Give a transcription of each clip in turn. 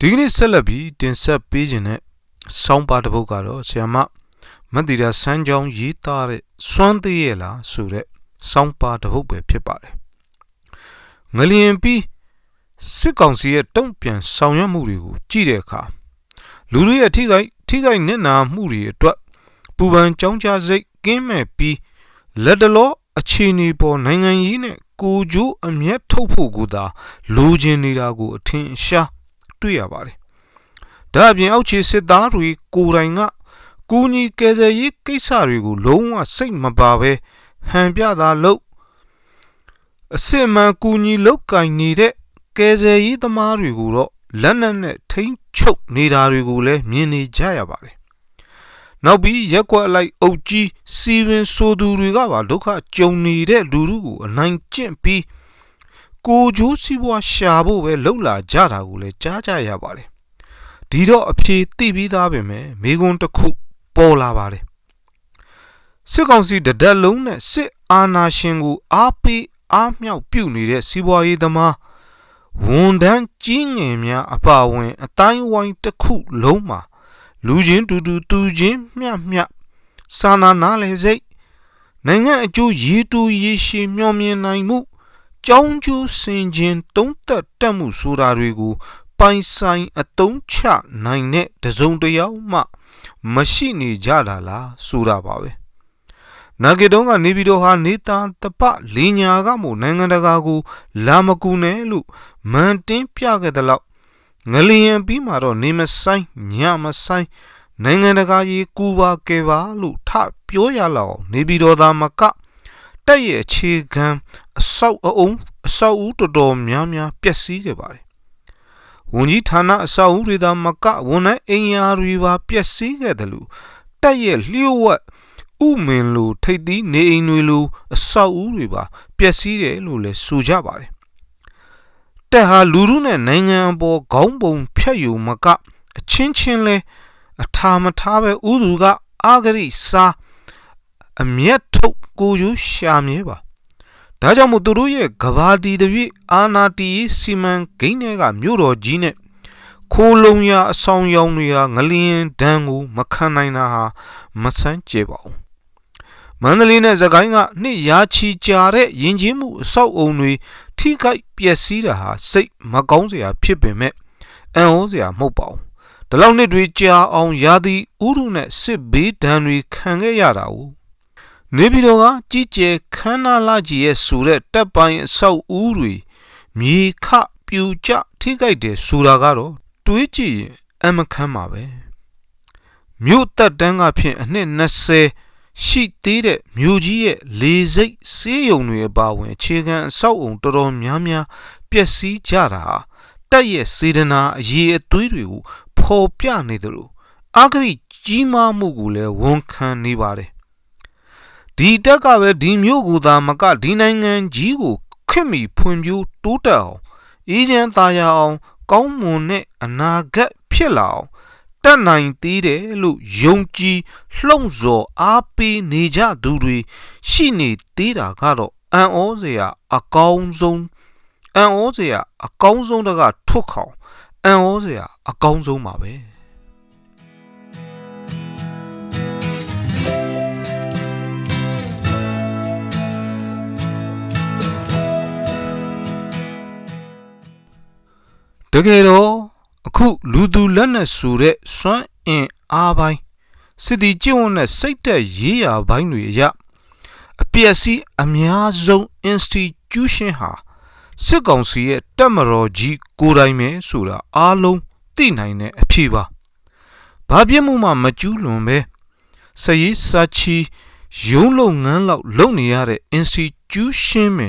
ဒီကနေ့ဆက်လက်ပြီးတင်ဆက်ပေးခြင်းတဲ့ဆောင်းပါတစ်ပုဒ်ကတော့ဆ iam မတ်တီတာစမ်းချောင်းရေးသားတဲ့စွမ်းသေးရဲ့လားဆိုတဲ့ဆောင်းပါတစ်ပုဒ်ပဲဖြစ်ပါတယ်ငလျင်ပြီးစစ်ကောင်စီရဲ့တုံ့ပြန်ဆောင်ရွက်မှုတွေကိုကြည့်တဲ့အခါလူတွေရဲ့ထိခိုက်ထိခိုက်နစ်နာမှုတွေအတွက်ပူပန်ကြောင်းကြစိတ်ကင်းမဲ့ပြီးလက်တလောအခြေအနေပေါ်နိုင်ငံရေးနဲ့ကိုကျိုးအမျက်ထုတ်ဖို့ကသာလိုချင်နေတာကိုအထင်ရှား တွေ့ရပါတယ်။ဒါအပြင်အောက်ခြေစစ်သားတွေကိုယ်တိုင်ကကူညီကယ်ဆယ်ရေးကိစ္စတွေကိုလုံးဝစိတ်မပါဘဲဟန်ပြတာလို့အစစ်မှန်ကူညီလောက်ကင်နေတဲ့ကယ်ဆယ်ရေးသမားတွေကိုတော့လက်နက်နဲ့ထိန်းချုပ်နေတာတွေကိုလည်းမြင်နေကြရပါတယ်။နောက်ပြီးရက်ကွက်အလိုက်အုပ်ကြီးစီရင်ဆိုသူတွေကပါဒုက္ခကြုံနေတဲ့လူလူကိုအနိုင်ကျင့်ပြီး ကိုဂျိုးစီးပွားရှာဖို့ပဲလှုပ်လာကြတာကိုလည်းကြားကြရပါတယ်။ဒီတော့အဖြေသိပြီးသားပဲမယ်မိကွန်းတစ်ခုပေါ်လာပါတယ်။စစ်ကောင်စီတဒက်လုံးနဲ့စစ်အာဏာရှင်ကိုအားပေးအားမြောက်ပြုနေတဲ့စီးပွားရေးသမားဝန်တန်းကြီးငယ်များအပါအဝင် အတိုင်းဝိုင်းတစ်ခုလုံးမှာလူချင်းတူတူတူချင်းမျှမျှစာနာနာလေစိတ်နိုင်ငံအကျိုးရည်တူရည်ရှိမျှော်မြင်နိုင်မှု ကြောင်းကျိုးစင်ခြင်းတုံးသက်တက်မှုဆိုတာတွေကိုပိုင်ဆိုင်အတုံးချနိုင်တဲ့တစုံတစ်ယောက်မှ မရှိနေကြတာလားဆိုတာပါပဲနာဂေတုံးကနေပြီးတော့ဟာနေတာတပလင်းညာကမို့နိုင်ငံတကာကို လာမကူနဲ့လို့မန်တင်းပြခဲ့တဲ့လောက်ငလျင်ပြီးမှတော့နေမဆိုင်ညမဆိုင်နိုင်ငံတကာကြီးကူပါကဲပါလို့ထပြောရလောက်နေပြီးတော့သာမက တက်ရဲ့အခြေခံအဆောက်အအုံအဆောက်အဦတော်တော်များများပျက်စီးခဲ့ပါတယ်။ဝန်ကြီးဌာနအဆောက်အဦတွေသာမကဝန်ထမ်းအင်အားတွေပါပျက်စီးခဲ့တယ်လို့တက်ရဲ့လျှို့ဝှက်ဥမင်လိုထိတ်သီးနေအိမ်တွေလိုအဆောက်အဦတွေပါပျက်စီးတယ်လို့လည်းဆိုကြပါတယ်။တက်ဟာလူမှုနဲ့နိုင်ငံအပေါ်ခေါင်းပုံဖြတ်ယူမကအချင်းချင်းလဲအထာမထားပဲဥသူကအာဂရိစား အမျက်ထုတ်ကိုယူရှာမြဲပါဒါကြောင့်မို့သူတို့ရဲ့ကဘာတီတပြည့်အာနာတီစီမံကိန်းတွေကမြို့တော်ကြီးနဲ့ခိုးလုံရအဆောင်ရောင်တွေဟာငလျင်ဒဏ်ကိုမခံနိုင်တာဟာမဆန်းကျဲပါဘူးမန္တလေးနဲ့သခိုင်းကနှစ်ရာချီကြာတဲ့ယဉ်ကျေးမှုအဆောက်အုံတွေထိခိုက်ပျက်စီးတာဟာစိတ်မကောင်းစရာဖြစ်ပေမဲ့အံ့ဩစရာမဟုတ်ပါဘူးဒီလောက်နှစ်တွေကြာအောင်ရာသီဥတုနဲ့စစ်ဘေးဒဏ်တွေခံခဲ့ရတာ ਉ နေပြည်တော်ကကြီးကျယ်ခမ်းနားလာကြီးရဲ့ဆိုတဲ့တပ်ပိုင်းအဆောက်အဦတွေမြေခပြူကျထိခိုက်တယ်ဆိုတာကတော့တွေးကြည့်ရင်အမခမ်းပါပဲမြို့တက်တန်းကဖြင့်အနှစ်20ရှိသေးတဲ့မြို့ကြီးရဲ့လေစိတ်စေးရုံတွေအပါဝင်အခြေခံအဆောက်အုံတော်တော်များများပျက်စီးကြတာဟာတက်ရဲ့စေတနာအရေးအသွေးတွေကိုဖော်ပြနေတယ်လို့အာဂရိကြီးမားမှုကိုလည်းဝန်ခံနေပါတယ် ဒီတက်ကပဲဒီမျိုးကိုသာမကဒီနိုင်ငံကြီးကိုခွင့်မီဖွံ့ဖြိုးတိုးတက်အောင်အေးချမ်းသာယာအောင် ကောင်းမွန်တဲ့အနာဂတ်ဖြစ်လာအောင်တတ်နိုင်သေးတယ်လို့ယုံကြည်လှုံ့ဆော်အားပေးနေကြသူတွေရှိနေသေးတာကတော့အံ့ဩစရာအကောင်းဆုံးအံ့ဩစရာအကောင်းဆုံးတကထွတ်ခေါင်အံ့ဩစရာအကောင်းဆုံးပါပဲ ကယ်တော့အခုလူသူလက်နဲ့ဆိုတဲ့စွမ်းအင်အားပိုင်းစစ်တီကျင့်ဝတ်နဲ့စိတ်သက်ရေးရာဘိုင်းတွေအရအပျက်စီးအများဆုံး institution ဟာစစ်ကောင်စီရဲ့တက်မတော်ကြီးကိုယ်တိုင်ပဲဆိုတာအားလုံးသိနိုင်တဲ့အဖြေပါဘာပြစ်မှုမှမကျူးလွန်ပဲစရေးစာချီရုံးလုပ်ငန်းလောက်လုပ်နေရတဲ့ institution ပဲ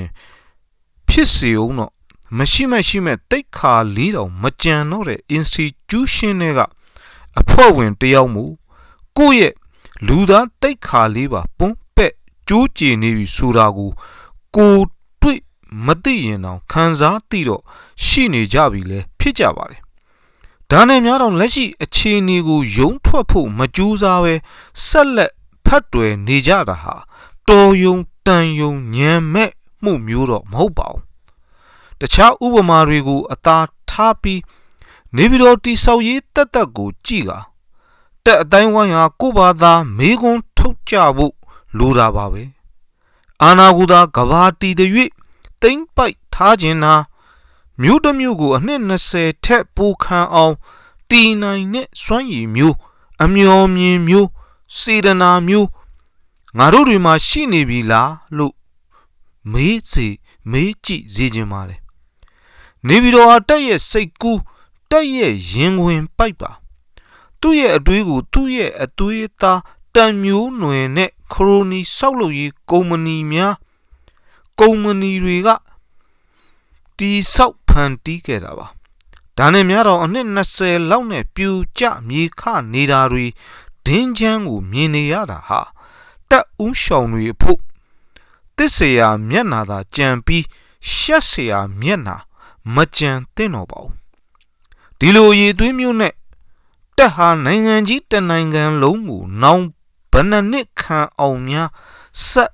ဖြစ်စီအောင်တော့ မရှိမရှိမဲ့တိတ်ခါလေးတောင်မကြံတော့တဲ့ institution တွေက အဖွဲ့ဝင်တယောက်မူကိုယ့်ရဲ့လူသားတိတ်ခါလေးပါပွန်းပက်ကြိုးကြည်နေပြီဆိုတာကိုကိုတွေ့မသိရင်တောင်ခံစားသိတော့ရှိနေကြပြီလေဖြစ်ကြပါတယ်ဒါနဲ့များတော့လက်ရှိအခြေအနေကိုယုံထွက်ဖို့မကြိုးစားပဲဆက်လက်ဖတ်တွယ်နေကြတာဟာတော်ယုံတန်ယုံညံမဲ့မှုမျိုးတော့မဟုတ်ပါဘူး တခြားဥပမာတွေကိုအသာထားပြီးနေပြည်တော်တိဆောက်ရေးတက်တက်ကိုကြည်ကတက်အတိုင်းဝိုင်းဟာကိုယ့်ဘာသာမေကွန်းထုတ်ကြဖို့လိုတာပါပဲအာနာကူသာကဘာတီတ၍တိမ့်ပိုက်ထားခြင်းနာမြို့တစ်မြို့ကိုအနှစ်20ထက်ပိုခံအောင်တီနိုင်တဲ့စွမ်းရည်မျိုး အမျော်မြင်မျိုးစေတနာမျိုးငါတို့တွေမှာရှိနေပြီလားလို့မေးစီမေးကြည့်စေခြင်းပါတယ် နေပြီးတော့တက်ရဲ့စိတ်ကူးတက်ရဲ့ရင်ဝင်ပိုက်ပါသူ့ရဲ့အတွေးကိုသူ့ရဲ့အသွေးသားတန်မျိုးနွယ်နဲ့ခရိုနီဆောက်လုပ်ရေးကုမ္ပဏီများကုမ္ပဏီတွေကတီဆောက်ဖန်တီးခဲ့တာပါဒါနဲ့များတော့အနှစ်20လောက်နဲ့ပြူကျမြေခနေတာတွေဒင်းချမ်းကိုမြင်နေရတာဟာတက်ဦးရှောင်တွေဖို့တစ်เสียမျက်နာသာကြံပြီးရှက်เสียမျက်နာ မကြံသင့်တော့ပါဘူးဒီလိုရည်သွေးမျိုးနဲ့တက်ဟာနိုင်ငံကြီးတနိုင်ငံလုံးကိုနောင်ဘဏ္ဍနှစ်ခံအောင်များဆက်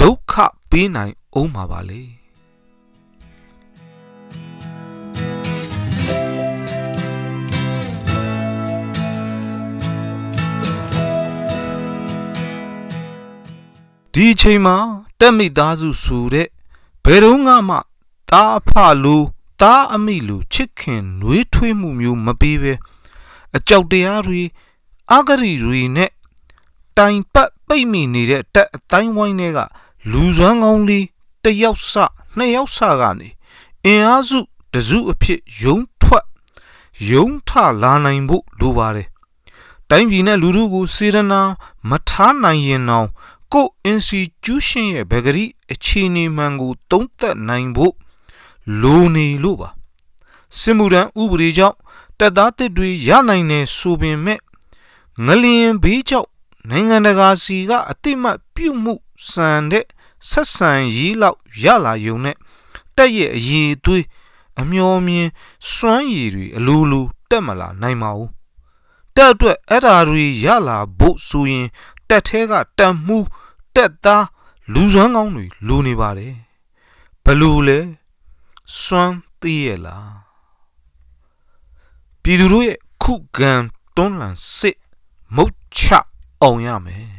ဒုက္ခပေးနိုင်အောင်ပါပါလေဒီအချိန်မှာတက်မိသားစုဆိုတဲ့ဘယ်တော့မှတားအဖလူ တားအမိလူချစ်ခင်နှွေးထွေးမှုမျိုးမပေးပဲအကြောက်တရားတွေအဂရီတွေနဲ့တိုင်ပတ်ပိတ်မိနေတဲ့တက်အတိုင်းဝိုင်းတွေကလူစွမ်းကောင်းလေးတယောက်စနှစ်ယောက်စကနေအင်အားစုတစုအဖြစ်ယုံထွက်ယုံထလာနိုင်ဖို့လိုပါတယ်တိုင်းပြည်နဲ့လူထုကိုစေရနာမထားနိုင်ရင်တော့ကို institution ရဲ့ဗဂရီအခြေအနေမှန်ကို သုံးသပ်နိုင်ဖို့ လိုနေလို့ပါစစ်မှုထမ်းဥပဒေကြောင့်တပ်သားတစ်တွေရနိုင်တယ်ဆိုပေမဲ့ငလျင်ဘေးကြောင့်နိုင်ငံတကာစီကအတိမတ်ပြုမှုစံတဲ့ဆက်ဆံရေးလောက်ရလာယုံနဲ့တက်ရဲ့အရေးသွေးအမျော်မြင်စွမ်းရည်တွေအလိုလိုတက်မလာနိုင်ပါဘူးတက်အတွက်အဲ့ဓာတွေရလာဖို့ဆိုရင်တက်သေးကတန်မှုတက်သားလူစွမ်းကောင်းတွေလိုနေပါတယ်ဘလို့လဲ စွမ်းသိရလားပြည်သူတို့ရဲ့ခုခံတွန်းလှန်စစ်မုတ်ချအောင်ရမယ်